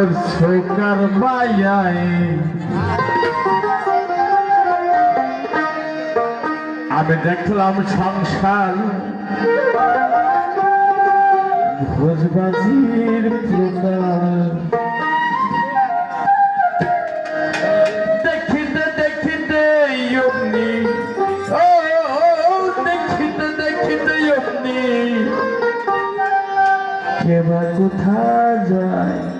করছ কার আমি দেখলাম সংসার ভোজবাজির প্রকার দেখিতে দেখিতে অগ্নি। ও দেখিতে দেখিতে অগ্নি। কেবা কোথা যায়?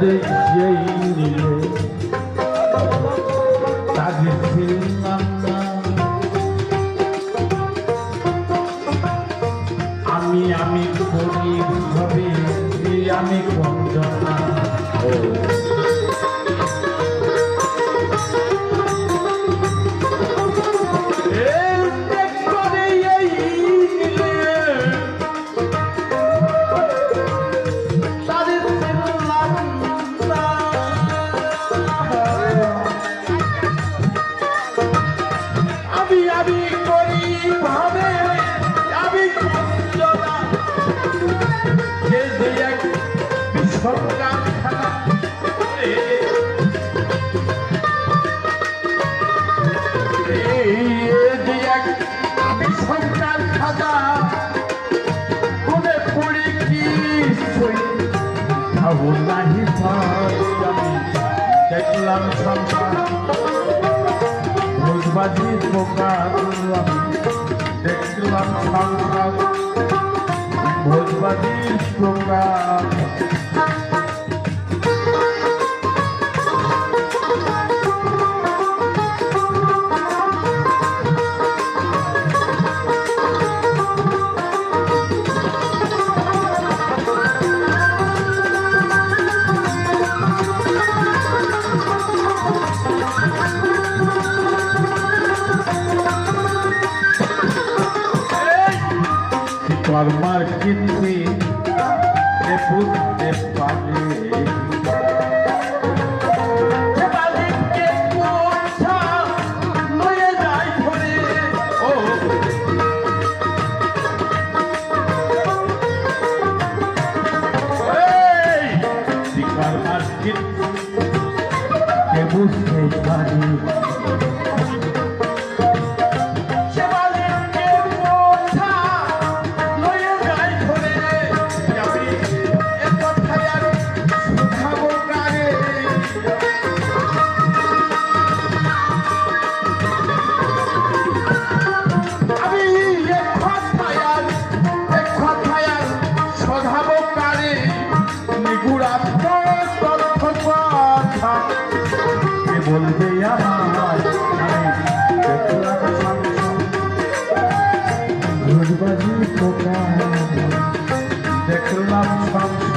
对。ভোজবাজি পোকা দেখলাম সংসার ভোজবাজির পোকার কর্মার কিন্তু এ বুঝতে পারে। মালিককে কোথা লয়ে যায় ধরে ও। এই পোকা দেখলাম সংসার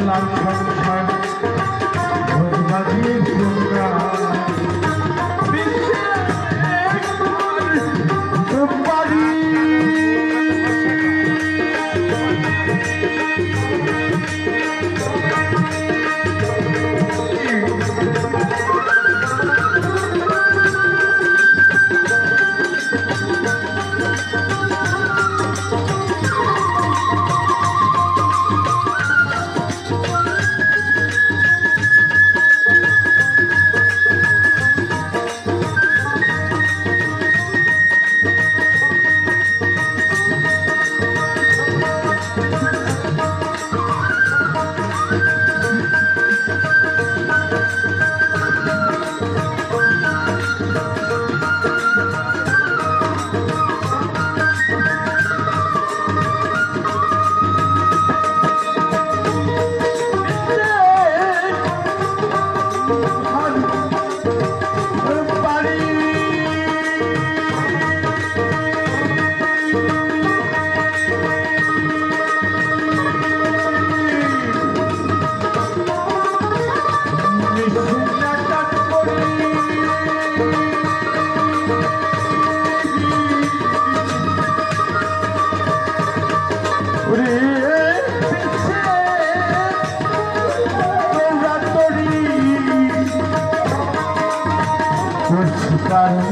like